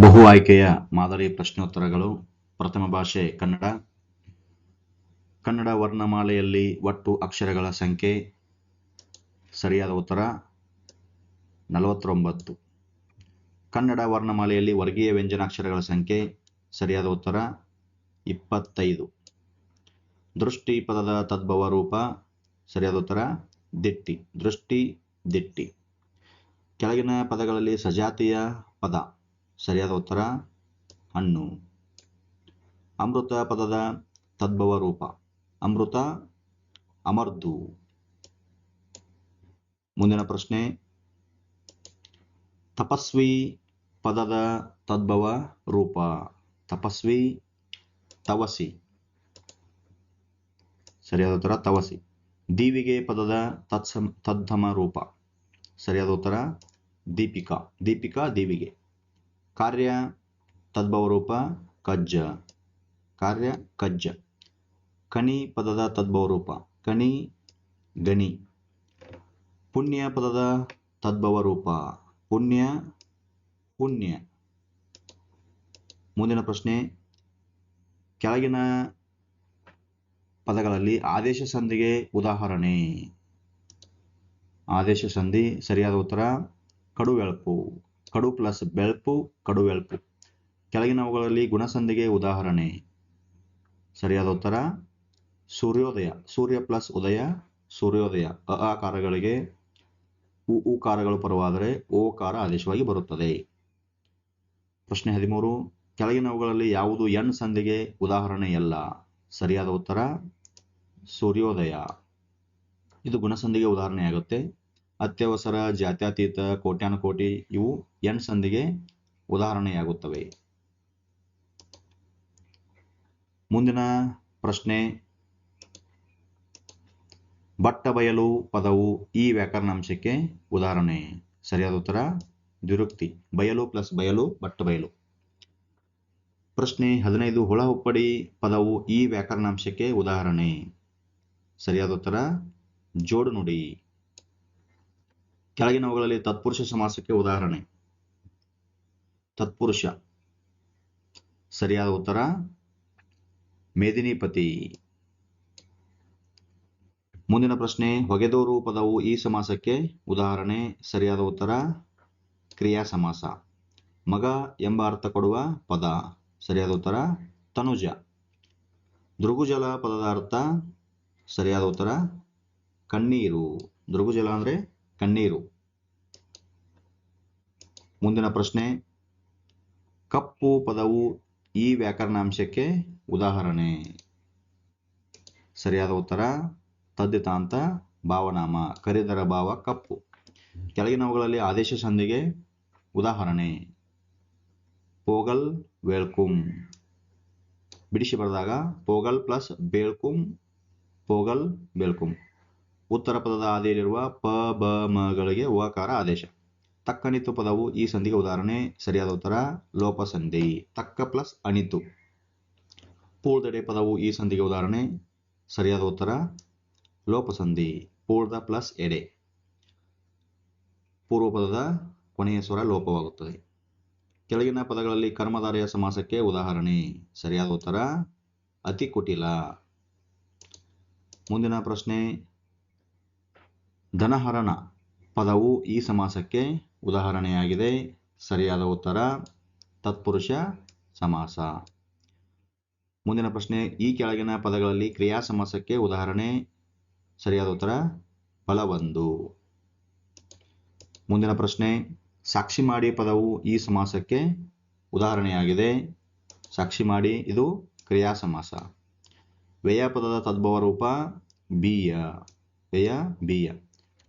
ಬಹು ಆಯ್ಕೆಯ ಮಾದರಿ ಪ್ರಶ್ನೋತ್ತರಗಳು. ಪ್ರಥಮ ಭಾಷೆ ಕನ್ನಡ. ಕನ್ನಡ ವರ್ಣಮಾಲೆಯಲ್ಲಿ ಒಟ್ಟು ಅಕ್ಷರಗಳ ಸಂಖ್ಯೆ. ಸರಿಯಾದ ಉತ್ತರ, ನಲವತ್ತೊಂಬತ್ತು. ಕನ್ನಡ ವರ್ಣಮಾಲೆಯಲ್ಲಿ ವರ್ಗೀಯ ವ್ಯಂಜನಾಕ್ಷರಗಳ ಸಂಖ್ಯೆ. ಸರಿಯಾದ ಉತ್ತರ, ಇಪ್ಪತ್ತೈದು. ದೃಷ್ಟಿ ಪದದ ತದ್ಭವ ರೂಪ ಸರಿಯಾದ ಉತ್ತರ, ದಿಟ್ಟಿ. ದೃಷ್ಟಿ, ದಿಟ್ಟಿ. ಕೆಳಗಿನ ಪದಗಳಲ್ಲಿ ಸಜಾತಿಯ ಪದ. ಸರಿಯಾದ ಉತ್ತರ ಹಣ್ಣು. ಅಮೃತ ಪದದ ತದ್ಭವ ರೂಪ ಅಮೃತ ಅಮರ್ದು. ಮುಂದಿನ ಪ್ರಶ್ನೆ. ತಪಸ್ವಿ ಪದದ ತದ್ಭವ ರೂಪ ತಪಸ್ವಿ ತವಸಿ. ಸರಿಯಾದ ಉತ್ತರ ತವಸಿ. ದೀವಿಗೆ ಪದದ ತತ್ಸಮ ತದ್ಧಮ ರೂಪ ಸರಿಯಾದ ಉತ್ತರ ದೀಪಿಕಾ. ದೀಪಿಕಾ ದೀವಿಗೆ. ಕಾರ್ಯ ತದ್ಭವ ರೂಪ ಕಜ್ಜ. ಕಾರ್ಯ ಕಜ್ಜ. ಕಣಿ ಪದದ ತದ್ಭವ ರೂಪ ಕಣಿ, ಗಣಿ. ಪುಣ್ಯ ಪದದ ತದ್ಭವ ರೂಪ ಪುಣ್ಯ ಪುಣ್ಯ. ಮುಂದಿನ ಪ್ರಶ್ನೆ. ಕೆಳಗಿನ ಪದಗಳಲ್ಲಿ ಆದೇಶ ಸಂಧಿಗೆ ಉದಾಹರಣೆ. ಆದೇಶ ಸಂಧಿ, ಸರಿಯಾದ ಉತ್ತರ, ಕಡುವೆಳಪು. ಕಡು ಪ್ಲಸ್ ಬೆಳ್ಪು ಕಡುವೆಳಪು ಕೆಳಗಿನವುಗಳಲ್ಲಿ ಗುಣಸಂಧಿಗೆ ಉದಾಹರಣೆ. ಸರಿಯಾದ ಉತ್ತರ? ಸೂರ್ಯೋದಯ. ಸೂರ್ಯ ಪ್ಲಸ್ ಉದಯ, ಸೂರ್ಯೋದಯ. ಅ ಆಕಾರಗಳಿಗೆ ಉ, ಉಕಾರಗಳು ಪರವಾದರೆ ಓಕಾರ ಆದೇಶವಾಗಿ ಬರುತ್ತದೆ. ಪ್ರಶ್ನೆ ಹದಿಮೂರು. ಕೆಳಗಿನವುಗಳಲ್ಲಿ ಯಾವುದು ಎನ್ ಸಂಧಿಗೆ ಉದಾಹರಣೆಯಲ್ಲ? ಸರಿಯಾದ ಉತ್ತರ? ಸೂರ್ಯೋದಯ. ಇದು ಗುಣಸಂಧಿಗೆ ಉದಾಹರಣೆಯಾಗುತ್ತೆ. ಅತ್ಯವಸರ, ಜಾತ್ಯತೀತ ಕೋಟ್ಯಾನುಕೋಟಿ ಇವು ಎನ್ ಸಂಧಿಗೆ ಉದಾಹರಣೆಯಾಗುತ್ತವೆ. ಮುಂದಿನ ಪ್ರಶ್ನೆ. ಬಟ್ಟ ಬಯಲು ಪದವು ಈ ವ್ಯಾಕರಣಾಂಶಕ್ಕೆ ಉದಾಹರಣೆ. ಸರಿಯಾದ ಉತ್ತರ? ದ್ವಿರುಕ್ತಿ. ಬಯಲು ಪ್ಲಸ್ ಬಯಲು, ಬಟ್ಟ ಬಯಲು. ಪ್ರಶ್ನೆ ಹದಿನೈದು ಹುಳ ಹುಪ್ಪಡಿ ಪದವು ಈ ವ್ಯಾಕರಣಾಂಶಕ್ಕೆ ಉದಾಹರಣೆ. ಸರಿಯಾದ ಉತ್ತರ? ಜೋಡು ನುಡಿ. ಕೆಳಗಿನವುಗಳಲ್ಲಿ ತತ್ಪುರುಷ ಸಮಾಸಕ್ಕೆ ಉದಾಹರಣೆ. ತತ್ಪುರುಷ. ಸರಿಯಾದ ಉತ್ತರ? ಮೇದಿನಿಪತಿ. ಮುಂದಿನ ಪ್ರಶ್ನೆ, ಹೊಗೆದೋರು ಪದವು ಈ ಸಮಾಸಕ್ಕೆ ಉದಾಹರಣೆ, ಸರಿಯಾದ ಉತ್ತರ? ಕ್ರಿಯಾ ಸಮಾಸ. ಮಗ ಎಂಬ ಅರ್ಥ ಕೊಡುವ ಪದ. ಸರಿಯಾದ ಉತ್ತರ? ತನುಜ. ದೃಗುಜಲ ಪದದ ಅರ್ಥ? ಸರಿಯಾದ ಉತ್ತರ? ಕಣ್ಣೀರು. ದೃಗುಜಲ ಅಂದ್ರೆ? ಕಣ್ಣೀರು. ಮುಂದಿನ ಪ್ರಶ್ನೆ, ಕಪ್ಪು ಪದವು ಈ ವ್ಯಾಕರಣಾಂಶಕ್ಕೆ ಉದಾಹರಣೆ. ಸರಿಯಾದ ಉತ್ತರ ತದ್ದಿತಾಂತ ಭಾವನಾಮ, ಕರಿದರ ಭಾವ ಕಪ್ಪು. ಕೆಳಗಿನವುಗಳಲ್ಲಿ ಆದೇಶ ಸಂಧಿಗೆ ಉದಾಹರಣೆ, ಪೋಗಲ್ ವೇಳ್ಕುಂ ಬಿಡಿಸಿ ಬರೆದಾಗ ಪೋಗಲ್ ಪ್ಲಸ್ ಬೇಳ್ಕುಂ, ಪೋಗಲ್ ಬೇಳ್ಕುಂ. ಉತ್ತರ ಪದದ ಆದಿಯಲ್ಲಿರುವ ಪ, ಬ ಮಗಳಿಗೆ ಓಕಾರ ಆದೇಶ. ತಕ್ಕನಿತು ಪದವು ಈ ಸಂಧಿಗೆ ಉದಾಹರಣೆ. ಸರಿಯಾದ ಉತ್ತರ ಲೋಪ ಸಂಧಿ ತಕ್ಕ ಪ್ಲಸ್ ಅಣಿತು ಪೂರ್ದಡೆ ಪದವು ಈ ಸಂಧಿಗೆ ಉದಾಹರಣೆ. ಸರಿಯಾದ ಉತ್ತರ ಲೋಪ ಸಂಧಿ ಪೂರ್ದ ಪ್ಲಸ್ ಎಡೆ. ಪೂರ್ವ ಪದದ ಕೊನೆಯ ಸ್ವರ ಲೋಪವಾಗುತ್ತದೆ. ಕೆಳಗಿನ ಪದಗಳಲ್ಲಿ ಕರ್ಮಧಾರೆಯ ಸಮಾಸಕ್ಕೆ ಉದಾಹರಣೆ. ಸರಿಯಾದ ಉತ್ತರ ಅತಿ ಕುಟಿಲ ಮುಂದಿನ ಪ್ರಶ್ನೆ ಧನಹರಣ ಪದವು ಈ ಸಮಾಸಕ್ಕೆ ಉದಾಹರಣೆಯಾಗಿದೆ. ಸರಿಯಾದ ಉತ್ತರ, ತತ್ಪುರುಷ ಸಮಾಸ. ಮುಂದಿನ ಪ್ರಶ್ನೆ, ಈ ಕೆಳಗಿನ ಪದಗಳಲ್ಲಿ ಕ್ರಿಯಾ ಸಮಾಸಕ್ಕೆ ಉದಾಹರಣೆ, ಸರಿಯಾದ ಉತ್ತರ, ಫಲವೊಂದು. ಮುಂದಿನ ಪ್ರಶ್ನೆ, ಸಾಕ್ಷಿ ಮಾಡಿ ಪದವು ಈ ಸಮಾಸಕ್ಕೆ ಉದಾಹರಣೆಯಾಗಿದೆ. ಸಾಕ್ಷಿ ಮಾಡಿ, ಇದು ಕ್ರಿಯಾ ಸಮಾಸ. ವ್ಯಯ ಪದದ ತದ್ಭವ ರೂಪ ಬಿಯ. ವ್ಯಯ, ಬೀಯ.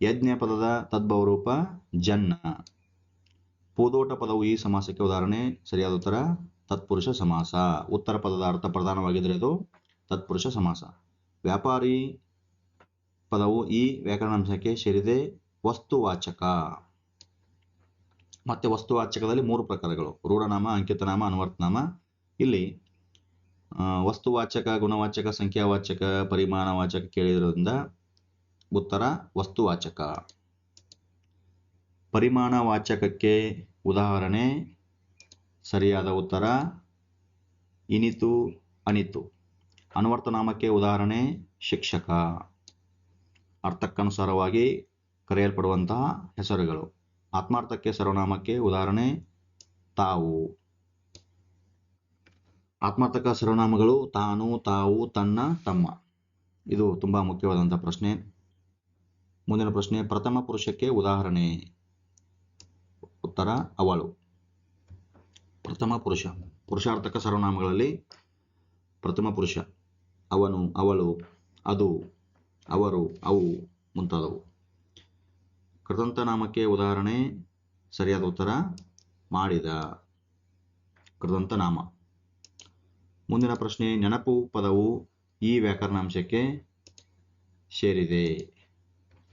ಯಜ್ಞ ಪದದ ತದ್ಭವ ರೂಪ ಜನ್ನ. ಪೂದೋಟ ಪದವು ಈ ಸಮಾಸಕ್ಕೆ ಉದಾಹರಣೆ. ಸರಿಯಾದ ಉತ್ತರ, ತತ್ಪುರುಷ ಸಮಾಸ. ಉತ್ತರ ಪದದ ಅರ್ಥ ಪ್ರಧಾನವಾಗಿದ್ದರೆ ಅದು ತತ್ಪುರುಷ ಸಮಾಸ. ವ್ಯಾಪಾರಿ ಪದವು ಈ ವ್ಯಾಕರಣಾಂಶಕ್ಕೆ ಸೇರಿದೆ. ವಸ್ತುವಾಚಕ. ಮತ್ತೆ ವಸ್ತುವಾಚಕದಲ್ಲಿ ಮೂರು ಪ್ರಕಾರಗಳು. ರೂಢನಾಮ, ಅಂಕಿತನಾಮ, ಅನುವರ್ತನಾಮ. ಇಲ್ಲಿ ವಸ್ತುವಾಚಕ, ಗುಣವಾಚಕ, ಸಂಖ್ಯಾವಾಚಕ, ಪರಿಮಾಣವಾಚಕ ಕೇಳಿರೋದ್ರಿಂದ ಉತ್ತರ, ವಸ್ತುವಾಚಕ. ಪರಿಮಾಣವಾಚಕಕ್ಕೆ ಉದಾಹರಣೆ, ಸರಿಯಾದ ಉತ್ತರ, ಇನಿತು, ಅನಿತು. ಅನುವರ್ತನಾಮಕ್ಕೆ ಉದಾಹರಣೆ, ಶಿಕ್ಷಕ. ಅರ್ಥಕ್ಕನುಸಾರವಾಗಿ ಕರೆಯಲ್ಪಡುವಂತಹ ಹೆಸರುಗಳು. ಆತ್ಮಾರ್ಥಕ್ಕೆ ಸರ್ವನಾಮಕ್ಕೆ ಉದಾಹರಣೆ, ತಾವು. ಆತ್ಮಾರ್ಥಕ ಸರ್ವನಾಮಗಳು ತಾನು, ತಾವು, ತನ್ನ, ತಮ್ಮ. ಇದು ತುಂಬಾ ಮುಖ್ಯವಾದಂತಹ ಪ್ರಶ್ನೆ. ಮುಂದಿನ ಪ್ರಶ್ನೆ, ಪ್ರಥಮ ಪುರುಷಕ್ಕೆ ಉದಾಹರಣೆ. ಉತ್ತರ, ಅವಳು. ಪ್ರಥಮ ಪುರುಷ. ಪುರುಷಾರ್ಥಕ ಸರ್ವನಾಮಗಳಲ್ಲಿ ಪ್ರಥಮ ಪುರುಷ. ಅವನು, ಅವಳು, ಅದು, ಅವರು, ಅವು ಮುಂತಾದವು. ಕೃತಂತ ನಾಮಕ್ಕೆ ಉದಾಹರಣೆ, ಸರಿಯಾದ ಉತ್ತರ, ಮಾಡಿದ. ಕೃತಂತ ನಾಮ. ಮುಂದಿನ ಪ್ರಶ್ನೆ, ನೆನಪು ಪದವು ಈ ವ್ಯಾಕರಣಾಂಶಕ್ಕೆ ಸೇರಿದೆ.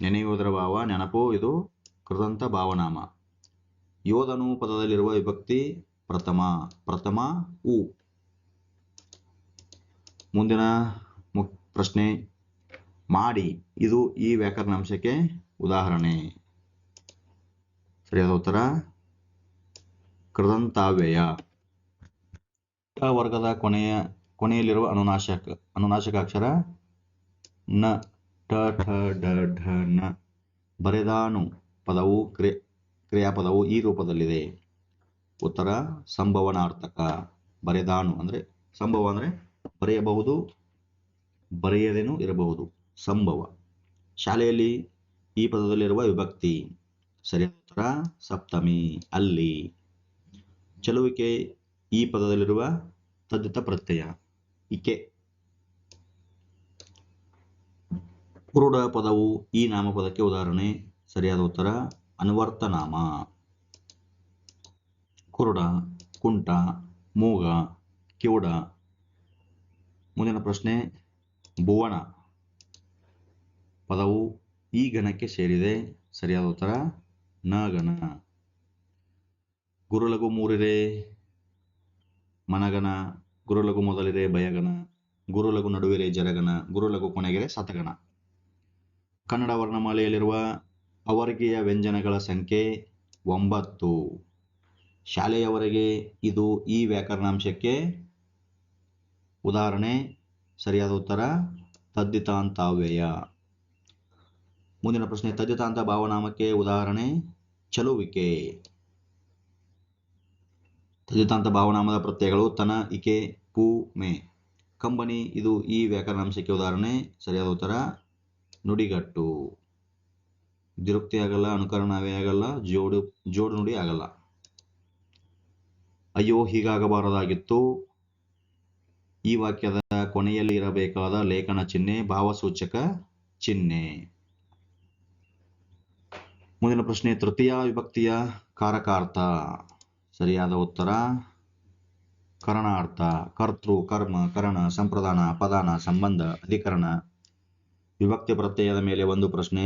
ನೆನೆಯುವುದರ ಭಾವ ನೆನಪು ಇದು ಕೃತಂತ ಭಾವನಾಮ. ಯೋಧನು ಪದದಲ್ಲಿರುವ ವಿಭಕ್ತಿ ಪ್ರಥಮ ಪ್ರಥಮ ಉ. ಮುಂದಿನ ಪ್ರಶ್ನೆ. ಮಾಡಿ, ಇದು ಈ ವ್ಯಾಕರಣಾಂಶಕ್ಕೆ ಉದಾಹರಣೆ. ಸರಿಯಾದ ಉತ್ತರ? ಕೃದಂತಾವ್ಯಯ ವರ್ಗದ ಕೊನೆಯ, ಕೊನೆಯಲ್ಲಿರುವ ಅನುನಾಶಕ ಅನುನಾಶಕ ಅಕ್ಷರ ನ ಟ ಠ, ಢ ಢ ನ ಬರೆದಾನು ಪದವು ಕ್ರಿ, ಕ್ರಿಯಾಪದವು ಈ ರೂಪದಲ್ಲಿದೆ. ಉತ್ತರ, ಸಂಭವನಾರ್ಥಕ. ಬರೆದಾನು ಅಂದ್ರೆ ಸಂಭವ ಅಂದರೆ ಬರೆಯಬಹುದು, ಬರೆಯದೇನು ಇರಬಹುದು. ಸಂಭವ. ಶಾಲೆಯಲ್ಲಿ ಈ ಪದದಲ್ಲಿರುವ ವಿಭಕ್ತಿ. ಸರಿಯಾದ ಉತ್ತರ, ಸಪ್ತಮಿ, ಅಲ್ಲಿ. ಚಲುವಿಕೆ ಈ ಪದದಲ್ಲಿರುವ ತದ್ದಿತ ಪ್ರತ್ಯಯ. ಇಕೆ. ಕುರುಡ ಪದವು ಈ ನಾಮಪದಕ್ಕೆ ಉದಾಹರಣೆ. ಸರಿಯಾದ ಉತ್ತರ, ಅನುವರ್ತನಾಮ. ಕುರುಡ, ಕುಂಟ, ಮೂಗ, ಕಿವುಡ. ಮುಂದಿನ ಪ್ರಶ್ನೆ, ಭುವನ ಪದವು ಈ ಗಣಕ್ಕೆ ಸೇರಿದೆ. ಸರಿಯಾದ ಉತ್ತರ ನಗನ ಗುರುಲಗು ಮೂರಿದೆ ಮನಗನ ಗುರುಲಗು ಮೊದಲಿದೆ ಭಯಗನ ಗುರುಲಗು ನಡುವಿರೆ ಜರಗನ ಗುರುಲಗು ಕೊನೆಗೆರೆ ಸತಗನ ಕನ್ನಡ ವರ್ಣಮಾಲೆಯಲ್ಲಿರುವ ಅವರ್ಗೀಯ ವ್ಯಂಜನಗಳ ಸಂಖ್ಯೆ ಒಂಬತ್ತು. ಶಾಲೆಯವರೆಗೆ ಇದು ಈ ವ್ಯಾಕರಣಾಂಶಕ್ಕೆ ಉದಾಹರಣೆ, ಸರಿಯಾದ ಉತ್ತರ ತದ್ದಿತಾಂತಾವ್ಯಯ ಮುಂದಿನ ಪ್ರಶ್ನೆ ತದ್ದಿತಾಂತ ಭಾವನಾಮಕ್ಕೆ ಉದಾಹರಣೆ, ಚಲುವಿಕೆ. ತದ್ದಿತಾಂತ ಭಾವನಾಮದ ಪ್ರತ್ಯಯಗಳು ತನ, ಇಕೆ, ಪೂ, ಮೇ. ಕಂಬನಿ, ಇದು ಈ ವ್ಯಾಕರಣಾಂಶಕ್ಕೆ ಉದಾಹರಣೆ, ಸರಿಯಾದ ಉತ್ತರ ನುಡಿಗಟ್ಟು. ದಿರುಕ್ತಿ ಆಗಲ್ಲ, ಅನುಕರಣವೇ ಆಗಲ್ಲ, ಜೋಡು ಜೋಡು ನುಡಿ ಆಗಲ್ಲ. ಅಯ್ಯೋ, ಹೀಗಾಗಬಾರದಾಗಿತ್ತು. ಈ ವಾಕ್ಯದ ಕೊನೆಯಲ್ಲಿ ಇರಬೇಕಾದ ಲೇಖನ ಚಿಹ್ನೆ, ಭಾವಸೂಚಕ ಚಿಹ್ನೆ. ಮುಂದಿನ ಪ್ರಶ್ನೆ, ತೃತೀಯ ವಿಭಕ್ತಿಯ ಕಾರಕಾರ್ಥ. ಸರಿಯಾದ ಉತ್ತರ? ಕರಣಾರ್ಥ. ಕರ್ತೃ, ಕರ್ಮ, ಕರಣ, ಸಂಪ್ರದಾನ, ಪದಾನ, ಸಂಬಂಧ, ಅಧಿಕರಣ. ವಿಭಕ್ತಿ ಪ್ರತ್ಯಯದ ಮೇಲೆ ಒಂದು ಪ್ರಶ್ನೆ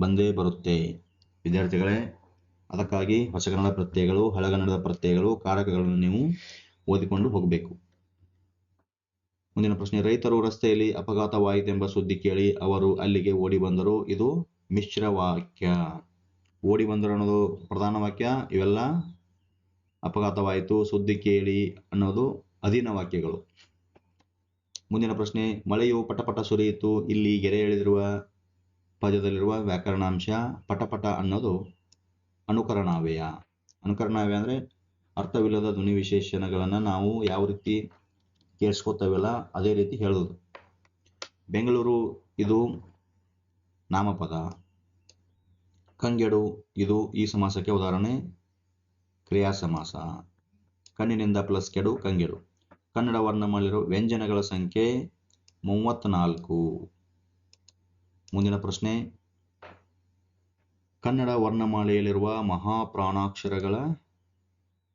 ಬಂದೇ ಬರುತ್ತೆ. ವಿದ್ಯಾರ್ಥಿಗಳೇ, ಅದಕ್ಕಾಗಿ ಹೊಸಗನ್ನಡ ಪ್ರತ್ಯಯಗಳು ಹಳಗನ್ನಡದ ಪ್ರತ್ಯಯಗಳು, ಕಾರಕಗಳನ್ನು ನೀವು ಓದಿಕೊಂಡು ಹೋಗಬೇಕು. ಮುಂದಿನ ಪ್ರಶ್ನೆ, ರೈತರು ರಸ್ತೆಯಲ್ಲಿ ಅಪಘಾತವಾಯಿತೆಂಬ ಸುದ್ದಿ ಕೇಳಿ ಅವರು ಅಲ್ಲಿಗೆ ಓಡಿ ಬಂದರು. ಇದು ಮಿಶ್ರ ವಾಕ್ಯ. ಓಡಿ ಬಂದರು ಅನ್ನೋದು ಪ್ರಧಾನ ವಾಕ್ಯ, ಇವೆಲ್ಲ ಅಪಘಾತವಾಯಿತು, ಸುದ್ದಿ ಕೇಳಿ ಅನ್ನೋದು ಅಧೀನ ವಾಕ್ಯಗಳು. ಮುಂದಿನ ಪ್ರಶ್ನೆ, ಮಳೆಯು ಪಟಪಟ ಸುರಿಯಿತು. ಇಲ್ಲಿ ಗೆರೆ ಎಳೆದಿರುವ ಪದ್ಯದಲ್ಲಿರುವ ವ್ಯಾಕರಣಾಂಶ ಪಟಪಟ ಅನ್ನೋದು ಅನುಕರಣಾವ್ಯಯ ಅನುಕರಣಾವ್ಯಯ ಅಂದರೆ ಅರ್ಥವಿಲ್ಲದ ಧ್ವನಿ ವಿಶೇಷಣಗಳನ್ನು ನಾವು ಯಾವ ರೀತಿ ಕೇಳಿಸ್ಕೊತೇವಲ್ಲ ಅದೇ ರೀತಿ ಹೇಳೋದು ಬೆಂಗಳೂರು, ಇದು ನಾಮಪದ. ಕಂಗೆಡು, ಇದು ಈ ಸಮಾಸಕ್ಕೆ ಉದಾಹರಣೆ ಕ್ರಿಯಾ ಸಮಾಸ ಕಣ್ಣಿನಿಂದ ಪ್ಲಸ್ ಕೆಡು, ಕಂಗೆಡು. ಕನ್ನಡ ವರ್ಣಮಾಲಿರುವ ವ್ಯಂಜನಗಳ ಸಂಖ್ಯೆ ಮೂವತ್ತ್ನಾಲ್ಕು. ಮುಂದಿನ ಪ್ರಶ್ನೆ. ಕನ್ನಡ ವರ್ಣಮಾಲೆಯಲ್ಲಿರುವ ಮಹಾಪ್ರಾಣಾಕ್ಷರಗಳ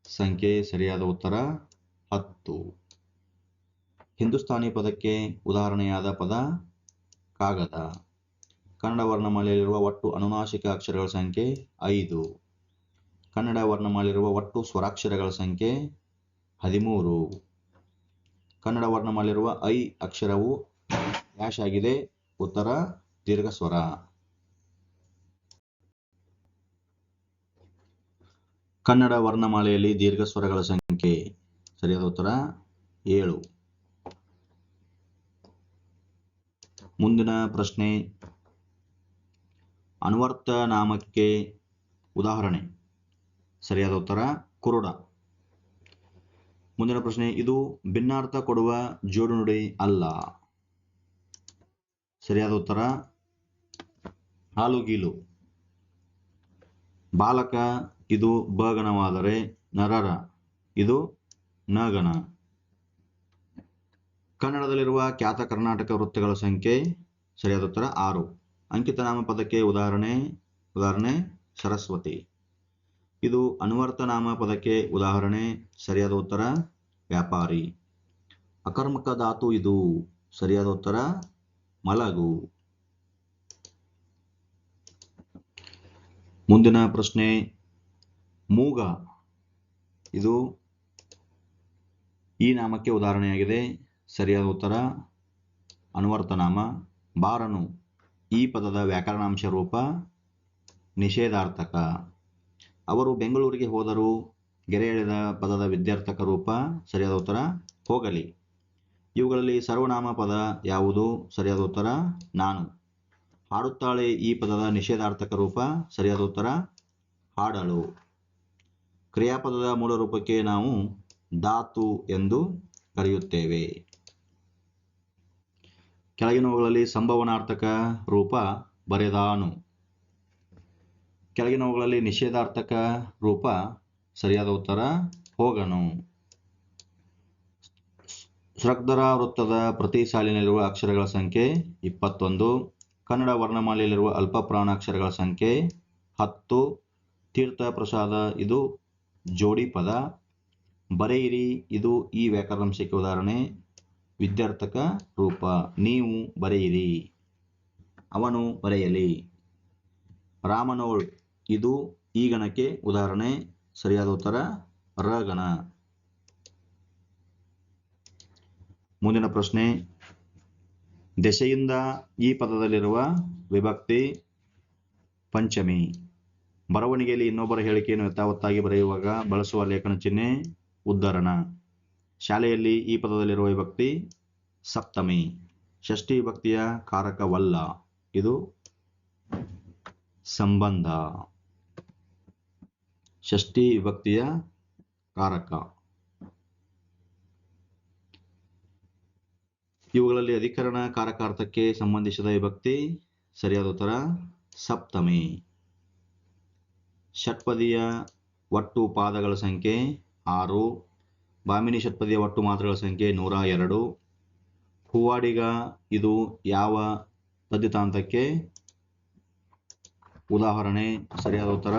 ಸಂಖ್ಯೆ ಸರಿಯಾದ ಉತ್ತರ ಹತ್ತು. ಹಿಂದೂಸ್ತಾನಿ ಪದಕ್ಕೆ ಉದಾಹರಣೆಯಾದ ಪದ ಕಾಗದ. ಕನ್ನಡ ವರ್ಣಮಾಲೆಯಲ್ಲಿರುವ ಒಟ್ಟು ಅನುನಾಶಿಕ ಅಕ್ಷರಗಳ ಸಂಖ್ಯೆ ಐದು. ಕನ್ನಡ ವರ್ಣಮಾಲೆಯಲ್ಲಿರುವ ಒಟ್ಟು ಸ್ವರಾಕ್ಷರಗಳ ಸಂಖ್ಯೆ ಹದಿಮೂರು. ಕನ್ನಡ ವರ್ಣಮಾಲಿರುವ ಐ ಅಕ್ಷರವು ಡ್ಯಾಶ್ ಆಗಿದೆ. ಉತ್ತರ, ದೀರ್ಘ ಸ್ವರ. ಕನ್ನಡ ವರ್ಣಮಾಲೆಯಲ್ಲಿ ದೀರ್ಘ ಸ್ವರಗಳ ಸಂಖ್ಯೆ. ಸರಿಯಾದ ಉತ್ತರ? ಏಳು. ಮುಂದಿನ ಪ್ರಶ್ನೆ. ಅನ್ವರ್ಥ ನಾಮಕ್ಕೆ ಉದಾಹರಣೆ. ಸರಿಯಾದ ಉತ್ತರ? ಕುರುಡ. ಮುಂದಿನ ಪ್ರಶ್ನೆ, ಇದು ಭಿನ್ನಾರ್ಥ ಕೊಡುವ ಜೋಡು ನುಡಿ ಅಲ್ಲ. ಸರಿಯಾದ ಉತ್ತರ, ಹಾಲು ಗೀಲು. ಬಾಲಕ, ಇದು ಬಗಣವಾದರೆ ನರರ, ಇದು ನಗಣ. ಕನ್ನಡದಲ್ಲಿರುವ ಖ್ಯಾತ ಕರ್ನಾಟಕ ವೃತ್ತಗಳ ಸಂಖ್ಯೆ, ಸರಿಯಾದ ಉತ್ತರ ಆರು. ಅಂಕಿತ ನಾಮಪದಕ್ಕೆ ಉದಾಹರಣೆ ಉದಾಹರಣೆ, ಸರಸ್ವತಿ. ಇದು ಅನುವರ್ತನಾಮ ಪದಕ್ಕೆ ಉದಾಹರಣೆ, ಸರಿಯಾದ ಉತ್ತರ, ವ್ಯಾಪಾರಿ. ಅಕರ್ಮಕ ಧಾತು ಇದು, ಸರಿಯಾದ ಉತ್ತರ, ಮಲಗು. ಮುಂದಿನ ಪ್ರಶ್ನೆ, ಮೂಗ. ಇದು ಈ ನಾಮಕ್ಕೆ ಉದಾಹರಣೆಯಾಗಿದೆ, ಸರಿಯಾದ ಉತ್ತರ, ಅನುವರ್ತನಾಮ, ಬಾರನು. ಈ ಪದದ ವ್ಯಾಕರಣಾಂಶ ರೂಪ ನಿಷೇಧಾರ್ಥಕ. ಅವರು ಬೆಂಗಳೂರಿಗೆ ಹೋದರು ಗೆರೆ ಎಳೆದ ಪದದ ವಿದ್ಯಾರ್ಥಕ ರೂಪ ಸರಿಯಾದ ಉತ್ತರ ಹೋಗಲಿ. ಇವುಗಳಲ್ಲಿ ಸರ್ವನಾಮ ಪದ ಯಾವುದು? ಸರಿಯಾದ ಉತ್ತರ ನಾನು. ಹಾಡುತ್ತಾಳೆ ಈ ಪದದ ನಿಷೇಧಾರ್ಥಕ ರೂಪ ಸರಿಯಾದ ಉತ್ತರ ಹಾಡಳು ಕ್ರಿಯಾಪದದ ಮೂಲ ರೂಪಕ್ಕೆ ನಾವು ಧಾತು ಎಂದು ಕರೆಯುತ್ತೇವೆ. ಕೆಳಗಿನವುಗಳಲ್ಲಿ ಸಂಭವನಾರ್ಥಕ ರೂಪ ಬರೆದಾನು. ಕೆಳಗಿನವುಗಳಲ್ಲಿ ನಿಷೇಧಾರ್ಥಕ ರೂಪ ಸರಿಯಾದ ಉತ್ತರ ಹೋಗನು. ಸೃಗ್ಧರ ವೃತ್ತದ ಪ್ರತಿ ಸಾಲಿನಲ್ಲಿರುವ ಅಕ್ಷರಗಳ ಸಂಖ್ಯೆ ಇಪ್ಪತ್ತೊಂದು, ಕನ್ನಡ ವರ್ಣಮಾಲೆಯಲ್ಲಿರುವ ಅಲ್ಪ ಪ್ರಾಣಾಕ್ಷರಗಳ ಸಂಖ್ಯೆ ಹತ್ತು, ತೀರ್ಥ ಪ್ರಸಾದ ಇದು ಜೋಡಿ ಪದ, ಬರೆಯಿರಿ ಇದು ಈ ವ್ಯಾಕರಣಾಂಶಕ್ಕೆ ಉದಾಹರಣೆ, ವಿದ್ಯಾರ್ಥಕ ರೂಪ, ನೀವು ಬರೆಯಿರಿ. ಅವನು ಬರೆಯಲಿ. ರಾಮನೋಳ್ ಇದು ಈ ಗಣಕ್ಕೆ ಉದಾಹರಣೆ ಸರಿಯಾದ ಉತ್ತರ ರ ಗಣ ಮುಂದಿನ ಪ್ರಶ್ನೆ. ದೆಸೆಯಿಂದ ಈ ಪದದಲ್ಲಿರುವ ವಿಭಕ್ತಿ ಪಂಚಮಿ. ಬರವಣಿಗೆಯಲ್ಲಿ ಇನ್ನೊಬ್ಬರ ಹೇಳಿಕೆಯನ್ನು ಯಥಾವತ್ತಾಗಿ ಬರೆಯುವಾಗ ಬಳಸುವ ಲೇಖನ ಚಿಹ್ನೆ ಉದ್ಧರಣ. ಶಾಲೆಯಲ್ಲಿ ಈ ಪದದಲ್ಲಿರುವ ವಿಭಕ್ತಿ ಸಪ್ತಮಿ. ಷಷ್ಠಿ ವಿಭಕ್ತಿಯ ಕಾರಕವಲ್ಲ. ಇದು ಸಂಬಂಧ. ಷಷ್ಠಿ ವಿಭಕ್ತಿಯ ಕಾರಕ. ಇವುಗಳಲ್ಲಿ ಅಧಿಕರಣ ಕಾರಕಾರ್ಥಕ್ಕೆ ಸಂಬಂಧಿಸಿದ ವಿಭಕ್ತಿ, ಸರಿಯಾದ ಉತ್ತರ, ಸಪ್ತಮಿ. ಷಟ್ಪದಿಯ ಒಟ್ಟು ಪಾದಗಳ ಸಂಖ್ಯೆ ಆರು, ಬಾಮಿನಿ ಷಟ್ಪದಿಯ ಒಟ್ಟು ಮಾತ್ರೆಗಳ ಸಂಖ್ಯೆ ನೂರ ಎರಡು. ಹೂವಾಡಿಗ ಇದು ಯಾವ ಪದ್ಯತಾಂತಕ್ಕೆ? ಉದಾಹರಣೆ, ಸರಿಯಾದ ಉತ್ತರ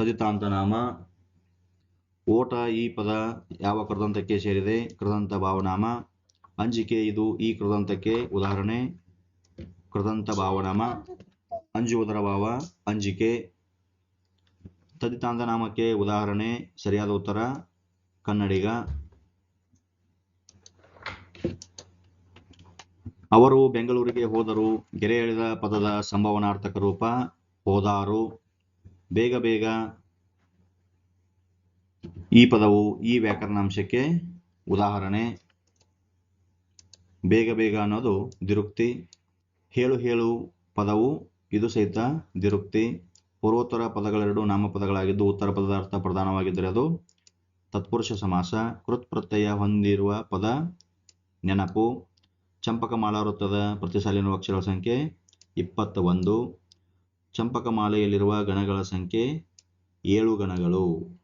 ತದಿತಾಂತ ನಾಮ ಓಟ, ಈ ಪದ ಯಾವ ಕೃದಂತಕ್ಕೆ ಸೇರಿದೆ? ಕೃದಂತ ಭಾವನಾಮ. ಅಂಜಿಕೆ, ಇದು ಈ ಕೃದಂತಕ್ಕೆ ಉದಾಹರಣೆ. ಕೃದಂತ ಭಾವನಾಮ. ಅಂಜುವುದರ ಭಾವ, ಅಂಜಿಕೆ. ತದಿತಾಂತ ನಾಮಕ್ಕೆ ಉದಾಹರಣೆ, ಸರಿಯಾದ ಉತ್ತರ, ಕನ್ನಡಿಗ. ಅವರು ಬೆಂಗಳೂರಿಗೆ ಹೋದರು. ಗೆರೆ ಎಳೆದ ಪದದ ಸಂಭವನಾರ್ಥಕ ರೂಪ, ಹೋದಾರು. ಬೇಗ ಬೇಗ ಈ ಪದವು ಈ ವ್ಯಾಕರಣಾಂಶಕ್ಕೆ ಉದಾಹರಣೆ. ಬೇಗ ಬೇಗ ಅನ್ನೋದು ದಿರುಕ್ತಿ ಹೇಳು ಹೇಳು ಪದವು, ಇದು ಸಹಿತ ದಿರುಕ್ತಿ ಪೂರ್ವೋತ್ತರ ಪದಗಳೆರಡು ನಾಮಪದಗಳಾಗಿದ್ದು ಉತ್ತರ ಪದದ ಅರ್ಥ ಪ್ರಧಾನವಾಗಿದ್ದರೆ ಅದು ತತ್ಪುರುಷ ಸಮಾಸ, ಕೃತ್ ಪ್ರತ್ಯಯ ಹೊಂದಿರುವ ಪದ, ನೆನಪು. ಚಂಪಕಮಾಲಾ ವೃತ್ತದ ಪ್ರತಿಸಾಲಿನ ಅಕ್ಷರಗಳ ಸಂಖ್ಯೆ ಇಪ್ಪತ್ತ ಒಂದು ಚಂಪಕಮಾಲೆಯಲ್ಲಿರುವ ಗಣಗಳ ಸಂಖ್ಯೆ ಏಳು ಗಣಗಳು.